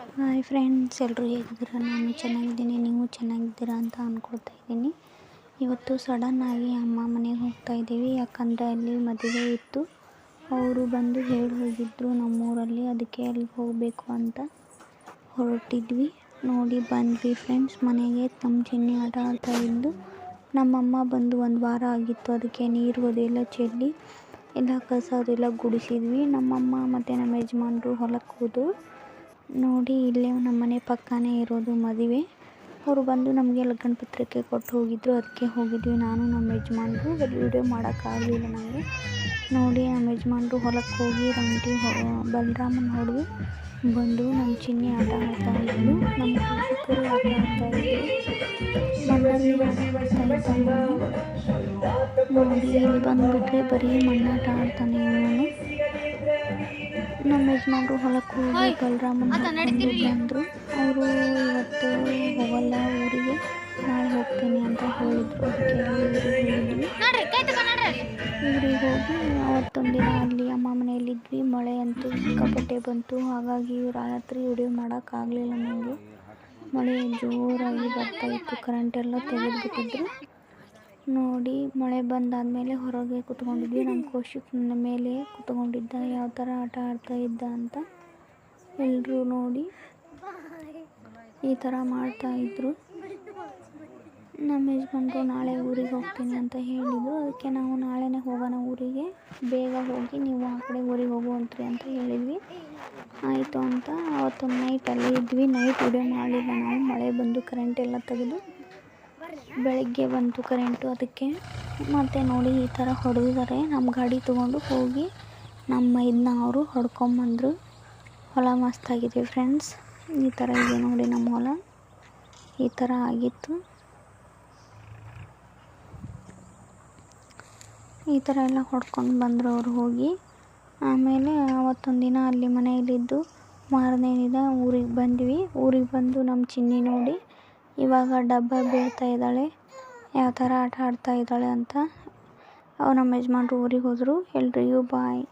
Hi friends ಎಲ್ಲರೂ ಹೇಗಿದ್ದೀರಾ? ನಾನು ಚೆನ್ನಾಗಿದ್ದೀನಿ. ನೀವು ಚೆನ್ನಾಗಿದ್ದೀರಾ ಅಂತ ಅಂದ್ಕೊಳ್ತಾ ಇದ್ದೀನಿ. ಇವತ್ತು ಸಡನ್ನಾಗಿ ಅಮ್ಮ ಮನೆಗೆ ಹೋಗ್ತಾ ಇದ್ದೀವಿ. ಯಾಕಂದರೆ ಅಲ್ಲಿ ಮದುವೆ ಇತ್ತು. ಅವರು ಬಂದು ಹೇಳಿ ಹೋಗಿದ್ದರು ನಮ್ಮೂರಲ್ಲಿ. ಅದಕ್ಕೆ ಅಲ್ಲಿ ಹೋಗಬೇಕು ಅಂತ ಹೊರಟಿದ್ವಿ. ನೋಡಿ, ಬಂದ್ವಿ ಫ್ರೆಂಡ್ಸ್ ಮನೆಗೆ ನಮ್ಮ ಚಿನ್ನಿ ಆಟ ಆಡ್ತಾ ಇದ್ದು ನಮ್ಮಮ್ಮ ಬಂದು ಒಂದು ವಾರ ಆಗಿತ್ತು. ಅದಕ್ಕೆ ನೀರು ಅದೆಲ್ಲ ಚೆಲ್ಲಿ ಎಲ್ಲ ಕಸ ಅದೆಲ್ಲ ಗುಡಿಸಿದ್ವಿ. ನಮ್ಮಮ್ಮ ಮತ್ತು ನಮ್ಮ ಯಜಮಾನರು ಹೊಲಕ್ಕೆ ಹೋದರು. ನೋಡಿ, ಇಲ್ಲೇ ನಮ್ಮ ಮನೆ ಪಕ್ಕನೇ ಇರೋದು ಮದುವೆ. ಅವರು ಬಂದು ನಮಗೆ ಲಗ್ನ ಪತ್ರಿಕೆ ಕೊಟ್ಟು ಹೋಗಿದ್ರು. ಅದಕ್ಕೆ ಹೋಗಿದ್ವಿ ನಾನು ನಮ್ಮ ಯಜಮಾನ್ರು. ವೀಡಿಯೋ ಮಾಡೋಕ್ಕಾಗಲಿಲ್ಲ ನನಗೆ ನೋಡಿ ನಮ್ಮ ಯಜಮಾನ್ರು ಹೊಲಕ್ಕೆ ಹೋಗಿ ರಂಟಿ ಬಲರಾಮನ ಹೊಡೆದು ಬಂದು ನಮ್ಮ ಚಿನ್ನಿ ಆಟ ಆಡ್ತಾ ಇದ್ದರು ನಮ್ಮ ಶಿಕ್ಷಕರು ಆಟ ಆಡ್ತಾ ಇದ್ದರು ಮಣ್ಣಲ್ಲಿ ಬಂದುಬಿಟ್ರೆ ಬರೀ ಮಣ್ಣಾಟ ಆಡ್ತಾನೆ ಇವನು. ನಮ್ಮ ಯಜಮಾನ್ರು ಹೊಲಕ್ಕೆ ಹೋಗಿ ಬಲರಾಮನ ಬಂದರು. ಅವರು ಇವತ್ತು ಹೋಗಲ್ಲ ಊರಿಗೆ. ನಾಳೆ ಹೋಗ್ತೀನಿ ಅಂತ ಹೇಳಿದರು. ಊರಿಗೆ ಊರಿಗೆ ಹೋಗಿ ಅವತ್ತೊಂದಿನ ದಿನ ಅಲ್ಲಿ ಅಮ್ಮ ಮನೆಯಲ್ಲಿದ್ವಿ ಮಳೆ ಅಂತೂ ಸಿಕ್ಕಾಪಟ್ಟೆ ಬಂತು. ಹಾಗಾಗಿ ರಾತ್ರಿ ವಿಡಿಯೋ ಮಾಡೋಕ್ಕಾಗಲಿಲ್ಲ ನನಗೆ ಮಳೆ ಜೋರಾಗಿ ಬರ್ತಾಯಿತ್ತು ಕರೆಂಟೆಲ್ಲ ತೆಗೆದುಬಿಟ್ಟಿದ್ರು. ನೋಡಿ, ಮಳೆ ಬಂದಾದಮೇಲೆ ಹೊರಗೆ ಕೂತ್ಕೊಂಡಿದ್ವಿ. ನಮ್ಮ ಕೌಶಿಕ್ ನನ್ನ ಮೇಲೆ ಕುತ್ಕೊಂಡಿದ್ದ ಯಾವ ಥರ ಆಟ ಆಡ್ತಾ ಇದ್ದ ಅಂತ ಎಲ್ಲರೂ ನೋಡಿ ಈ ಥರ ಮಾಡ್ತಾಯಿದ್ರು ನಮ್ಮ ಯಜಮಾನ್ರು ನಾಳೆ ಊರಿಗೆ ಹೋಗ್ತೀನಿ ಅಂತ ಹೇಳಿದರು. ಅದಕ್ಕೆ ನಾವು ನಾಳೆನೇ ಹೋಗೋಣ ಊರಿಗೆ. ಬೇಗ ಹೋಗಿ ನೀವು ಆ ಕಡೆ ಊರಿಗೆ ಹೋಗುವಂತ್ರಿ ಅಂತ ಹೇಳಿದ್ವಿ. ಆಯಿತು ಅಂತ ಅವತ್ತೊಂದು ನೈಟ್ ಅಲ್ಲೇ ಇದ್ವಿ. ನೈಟ್ ವಿಡಿಯೋ ಮಾಡಿಲ್ಲ ನಾವು. ಮಳೆ ಬಂದು ಕರೆಂಟ್ ಎಲ್ಲ ತೆಗೆದು ಬೆಳಗ್ಗೆ ಬಂತು ಕರೆಂಟು ಅದಕ್ಕೆ. ಮತ್ತು ನೋಡಿ ಈ ಥರ ಹೊಡೆದಿದ್ದಾರೆ. ನಮ್ಮ ಗಾಡಿ ತೊಗೊಂಡು ಹೋಗಿ ನಮ್ಮ ಇದನ್ನ ಅವರು ಹೊಡ್ಕೊಂಬಂದರು ಹೊಲ ಮಸ್ತಾಗಿದೆ ಫ್ರೆಂಡ್ಸ್ ಈ ಥರ ಇದೆ ನೋಡಿ ನಮ್ಮ ಹೊಲ. ಈ ಥರ ಆಗಿತ್ತು. ಈ ಥರ ಎಲ್ಲ ಹೊಡ್ಕೊಂಡು ಬಂದರು ಅವರು ಹೋಗಿ. ಆಮೇಲೆ ಅವತ್ತೊಂದು ದಿನ ಅಲ್ಲಿ ಮನೆಯಲ್ಲಿದ್ದು ಮಾರನೇ ದಿನ ಊರಿಗೆ ಬಂದ್ವಿ. ಊರಿಗೆ ಬಂದು ನಮ್ಮ ಚಿನ್ನಿ ನೋಡಿ ಇವಾಗ ಡಬ್ಬ ಬೀಳ್ತಾ ಇದ್ದಾಳೆ. ಯಾವ ಥರ ಆಟ ಆಡ್ತಾ ಇದ್ದಾಳೆ ಅಂತ. ಅವ್ರು ನಮ್ಮ ಯಜಮಾನ್ರು ಊರಿಗೆ ಹೋದರು. ಎಲ್ರಿಗೂ ಬಾಯ್.